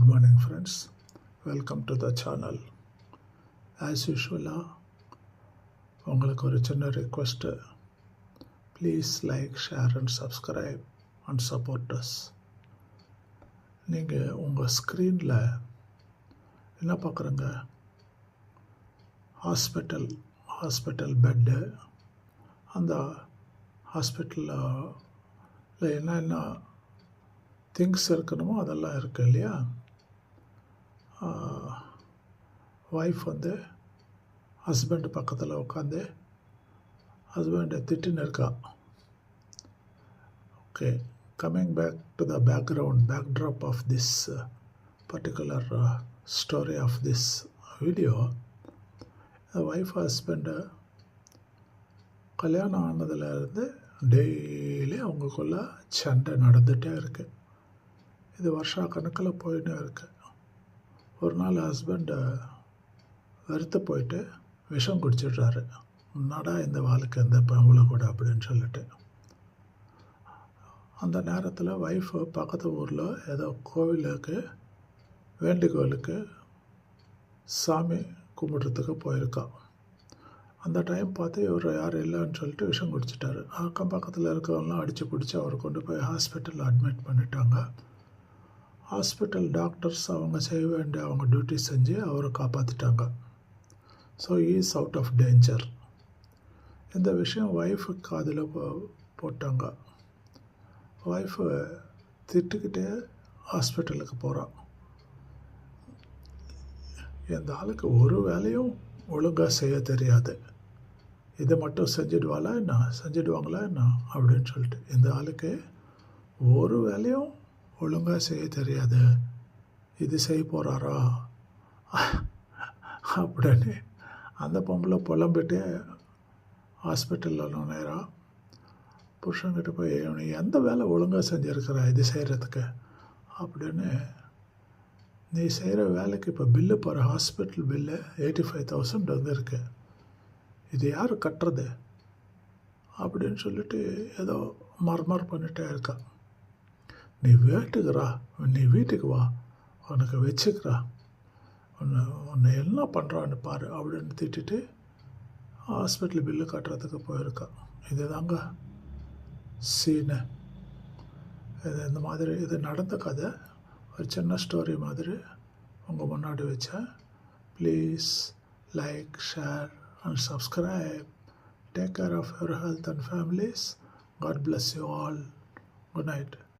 Good morning, friends. Welcome to the channel. As usual, ah, உங்களுக்கு ஒரு சின்ன request please like share and subscribe and support us நீங்கள் உங்கள் ஸ்க்ரீனில் என்ன பார்க்குறங்க? ஹாஸ்பிட்டல் ஹாஸ்பிட்டல் பெட்டு அந்த ஹாஸ்பிட்டலில் என்னென்ன திங்ஸ் இருக்கணுமோ அதெல்லாம் இருக்குது இல்லையா? ஒய்ஃப் வந்து ஹஸ்பண்ட் பக்கத்தில் உட்காந்து ஹஸ்பண்டை திட்டின்னு இருக்கா. Okay coming back to the background backdrop of this particular story of this video wife husband கல்யாணம் ஆனதுலேருந்து டெய்லி அவங்களுக்குள்ள சண்டை நடந்துகிட்டே இருக்குது இது வருஷா கணக்கில் போயின்னு இருக்குது ஒரு நாள் ஹஸ்பண்டு வருத்த போயிட்டு விஷம் குடிச்சிடுறாரு. முன்னாடா இந்த வாழ்க்கை இந்த பம்பளை கூட? அப்படின்னு சொல்லிட்டு. அந்த நேரத்தில் ஒய்ஃபு பக்கத்து ஊரில் ஏதோ கோவிலுக்கு வேண்டுகோளுக்கு சாமி கும்பிட்றதுக்கு போயிருக்கான் அந்த டைம் பார்த்து இவர் யார் இல்லைன்னு சொல்லிட்டு விஷம் குடிச்சிட்டாரு. அக்கம் பக்கத்தில் இருக்கவங்களாம் அடித்து பிடிச்சி அவரை கொண்டு போய் ஹாஸ்பிட்டலில் அட்மிட் பண்ணிட்டாங்க. ஹாஸ்பிட்டல் டாக்டர்ஸ் அவங்க செய்ய வேண்டிய அவங்க டியூட்டி செஞ்சு அவரை காப்பாற்றிட்டாங்க so is out of danger இந்த விஷயம் ஒய்ஃபு காதில் போட்டாங்க. ஒய்ஃபு திட்டுக்கிட்டே ஹாஸ்பிட்டலுக்கு போகிறான் இந்த ஆளுக்கு ஒரு வேலையும் ஒழுங்காக செய்ய தெரியாது. இதை மட்டும் செஞ்சிடுவாளா என்ன? செஞ்சிடுவாங்களா என்ன? அப்படின்னு சொல்லிட்டு இந்த ஆளுக்கு ஒரு வேலையும் ஒழுங்காக செய்ய தெரியாது. இது செய்ய போகிறாரா அப்படின்னு அந்த பொம்பளை புலம்பிட்டு ஹாஸ்பிட்டலில் நுழையிறான் புருஷன்கிட்ட போய் நீ எந்த வேலை ஒழுங்காக செஞ்சுருக்கிற? இது செய்கிறதுக்கு அப்படின்னு நீ செய்கிற வேலைக்கு இப்போ பில்லு போகிற hospital bill eighty five thousand வந்துருக்கு இது யார் கட்டுறது? அப்படின்னு சொல்லிட்டு ஏதோ மர்மர் பண்ணிட்டே இருக்கா. நீ வீட்டுக்குறா நீ வீட்டுக்கு வா உனக்கு வச்சுக்கிறா. உன்னை உன்னை என்ன பண்ணுறான்னு பாரு அப்படின்னு திட்டிட்டு ஹாஸ்பிட்டல் பில்லு கட்டுறதுக்கு போயிருக்கா. இது தாங்க சீனு இது இந்த மாதிரி இது நடந்த கதை. ஒரு சின்ன ஸ்டோரி மாதிரி உங்கள் முன்னாடி வச்சேன் please like share and subscribe take care of your health and families God bless you all good night